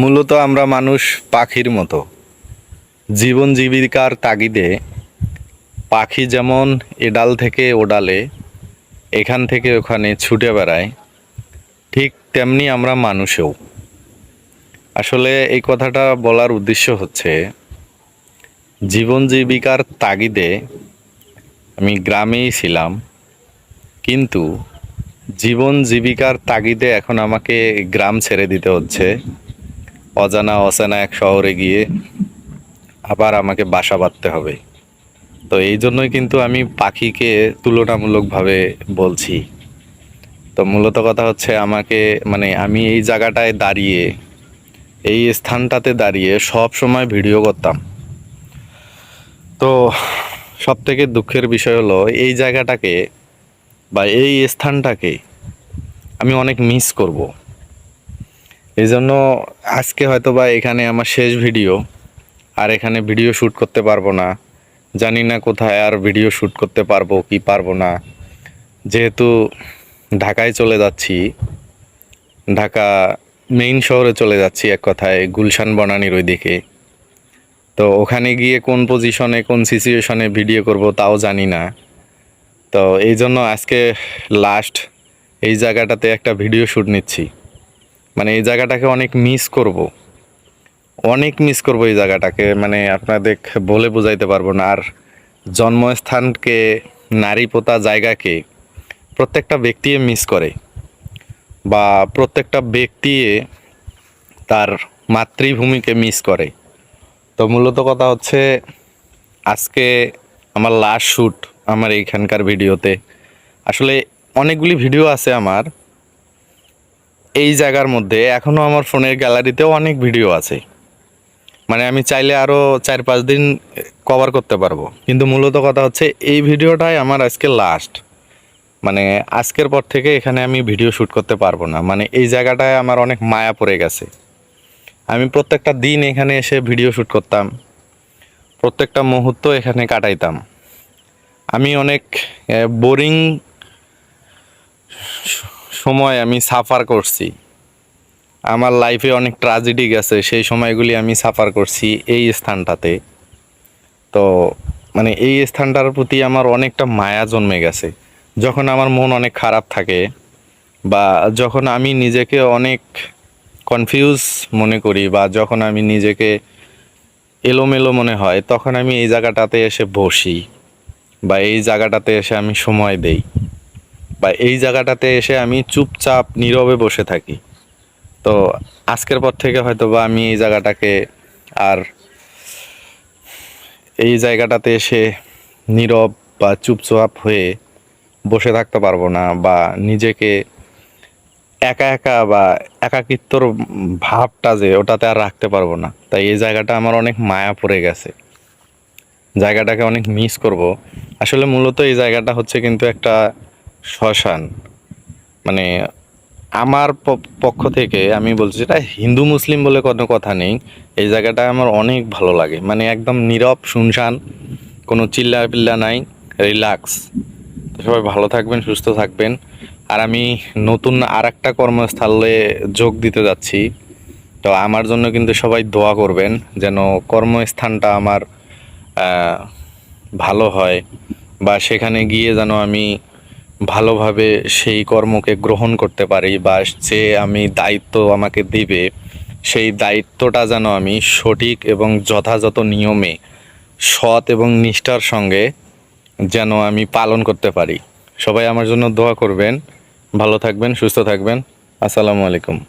মূলত আমরা মানুষ পাখির মতো। জীবন জীবিকার তাগিদে পাখি যেমন এডাল থেকে ওডালে, এখান থেকে ওখানে ছুটে বেড়ায়, ঠিক তেমনি আমরা মানুষেও। আসলে এই কথাটা বলার উদ্দেশ্য হচ্ছে, জীবন জীবিকার তাগিদে আমি গ্রামেই ছিলাম, কিন্তু জীবন জীবিকার তাগিদে এখন আমাকে গ্রাম ছেড়ে দিতে হচ্ছে। অজানা অচেনা এক শহরে গিয়ে আবার আমাকে বাসা বাঁধতে হবে। তো এই জন্যই কিন্তু আমি পাখিকে তুলনামূলকভাবে বলছি। তো মূলত কথা হচ্ছে আমাকে মানে আমি এই জায়গাটায় দাঁড়িয়ে, এই স্থানটাতে দাঁড়িয়ে সব সময় ভিডিও করতাম। তো সব থেকে দুঃখের বিষয় হলো এই জায়গাটাকে বা এই স্থানটাকে আমি অনেক মিস করব। এই জন্য আজকে হয়তো বা এখানে আমার শেষ ভিডিও, আর এখানে ভিডিও শ্যুট করতে পারব না। জানি না কোথায় আর ভিডিও শ্যুট করতে পারব, কি পারব না। যেহেতু ঢাকায় চলে যাচ্ছি, ঢাকা মেইন শহরে চলে যাচ্ছি এক কথায়, গুলশান বনানির ওই দিকে তো ওখানে গিয়ে কোন পজিশনে কোন সিচুয়েশনে ভিডিও করব তাও জানি না। তো এই জন্য আজকে লাস্ট এই জায়গাটাতে একটা ভিডিও শ্যুট নিচ্ছি। মানে এই জায়গাটাকে অনেক মিস করব। অনেক মিস করব এই জায়গাটাকে মানে আপনাদের বলে বোঝাইতে পারব না। আর জন্মস্থানকে, নারী পোতা জায়গাকে প্রত্যেকটা ব্যক্তি মিস করে বা প্রত্যেকটা ব্যক্তি তার মাতৃভূমিকে মিস করে। তো মূলত কথা হচ্ছে, আজকে আমার লাস্ট শ্যুট আমার এইখানকার ভিডিওতে আসলে অনেকগুলি ভিডিও আছে আমার এই জায়গার মধ্যে এখনও আমার ফোনের গ্যালারিতেও অনেক ভিডিও আছে। মানে আমি চাইলে আরও চার পাঁচ দিন কভার করতে পারব। কিন্তু মূলত কথা হচ্ছে এই ভিডিওটাই আমার আজকে লাস্ট মানে আজকের পর থেকে এখানে আমি ভিডিও শ্যুট করতে পারব না। মানে এই জায়গাটায় আমার অনেক মায়া পড়ে গেছে। আমি প্রত্যেকটা দিন এখানে এসে ভিডিও শ্যুট করতাম। প্রত্যেকটা মুহূর্ত এখানে কাটাইতাম। আমি অনেক বোরিং সময় আমি সাফার করছি। আমার লাইফে অনেক ট্রাজেডি গেছে, সেই সময়গুলি আমি সাফার করছি এই স্থানটাতে। তো মানে এই স্থানটার প্রতি আমার অনেকটা মায়া জন্মে গেছে। যখন আমার মন অনেক খারাপ থাকে বা যখন আমি নিজেকে অনেক কনফিউজ মনে করি বা যখন আমি নিজেকে এলোমেলো মনে হয়, তখন আমি এই জায়গাটাতে এসে বসি বা এই জায়গাটাতে এসে আমি সময় দেই। বা এই জায়গাটাতে এসে আমি চুপচাপ, নীরবে বসে থাকি। তো আজকের পর থেকে হয়তো বা আমি এই জায়গাটাকে আর এই জায়গাটাতে এসে নীরব বা চুপচাপ হয়ে বসে থাকতে পারব না বা নিজেকে একা একা বা একাকিত্বর ভাবটা যে ওটাতে আর রাখতে পারব না। তাই এই জায়গাটা আমার অনেক মায়া পড়ে গেছে। জায়গাটাকে অনেক মিস করব। আসলে মূলত এই জায়গাটা হচ্ছে কিন্তু একটা শ্মশান। মানে আমার পক্ষ থেকে আমি বলছি এটা হিন্দু মুসলিম বলে কোনো কথা নেই, এই জায়গাটা আমার অনেক ভালো লাগে। মানে একদম নীরব, শুনশান, কোনো চিল্লা পিল্লা নাই, রিল্যাক্স। সবাই ভালো থাকবেন, সুস্থ থাকবেন। আর আমি নতুন আর একটা কর্মস্থলে যোগ দিতে যাচ্ছি। তো আমার জন্য কিন্তু সবাই দোয়া করবেন যেন কর্মস্থানটা আমার ভালো হয়। বা সেখানে গিয়ে যেন আমি ভালোভাবে সেই কর্মকে গ্রহণ করতে পারি বা যে আমি দায়িত্ব আমাকে দিবে, সেই দায়িত্বটা যেন আমি সঠিক এবং যথাযথ নিয়মে, সৎ এবং নিষ্ঠার সঙ্গে যেন আমি পালন করতে পারি। সবাই আমার জন্য দোয়া করবেন। ভালো থাকবেন, সুস্থ থাকবেন। আসসালামু আলাইকুম।